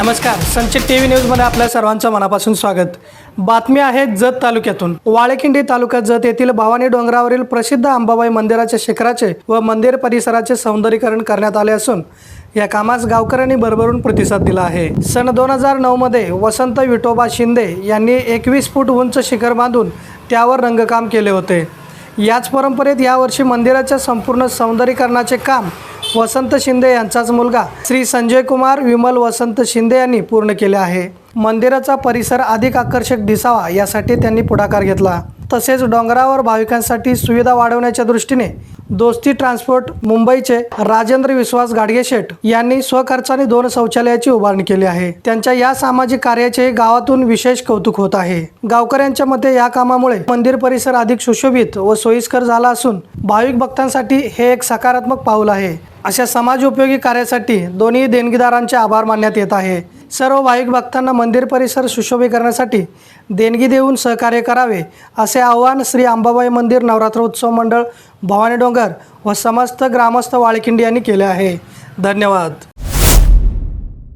नमस्कार संचित T V न्यूजमध्ये आपल्या सर्वांचं मनापासून स्वागत. बातमी आहे जत तालुक्यातून. वाळेखिंडी तालुक्यात जत येथील भवानी डोंगरावरील प्रसिद्ध अंबाबाई मंदिराच्या शिखराचे व मंदिर परिसराचे सौंदर्यीकरण करण्यात आले असून या कामास गावकऱ्यांनी भरभरून प्रतिसाद दिला आहे. सन दोन हजार नऊमध्ये वसंत विठोबा शिंदे यांनी एकवीस फूट उंच शिखर बांधून त्यावर रंगकाम केले होते. याच परंपरेत यावर्षी मंदिराच्या संपूर्ण सौंदर्यीकरणाचे काम वसंत शिंदे यांचाच मुलगा. श्री संजय कुमार विमल वसंत शिंदे यांनी पूर्ण केले आहे. मंदिराचा परिसर अधिक आकर्षक दिसावा यासाठी त्यांनी पुढाकार घेतला. तसेच डोंगरावर भाविकांसाठी सुविधा वाढवण्याच्या दृष्टीने दोस्ती ट्रान्सपोर्ट मुंबईचे राजेंद्र विश्वास गाडगेशेठ यांनी स्वखर्चाने दोन शौचालयाची उभारणी केली आहे. त्यांच्या या सामाजिक कार्याचे गावातून विशेष कौतुक होत आहे. गावकऱ्यांच्या मते या कामामुळे मंदिर परिसर अधिक सुशोभित व सोयीस्कर झाला असून भाविक भक्तांसाठी हे एक सकारात्मक पाऊल आहे. अशा समाज उपयोगी कार्यासाठी दोन्ही देणगीदारांचे आभार मानण्यात येत आहे. सर्व भाविक भक्तांना मंदिर परिसर सुशोभीकरणासाठी देणगी देऊन सहकार्य करावे असे आवाहन श्री अंबाबाई मंदिर नवरात्र उत्सव मंडळ भवानी डोंगर व समस्त ग्रामस्थ वाळकिंडी यांनी केले आहे. धन्यवाद.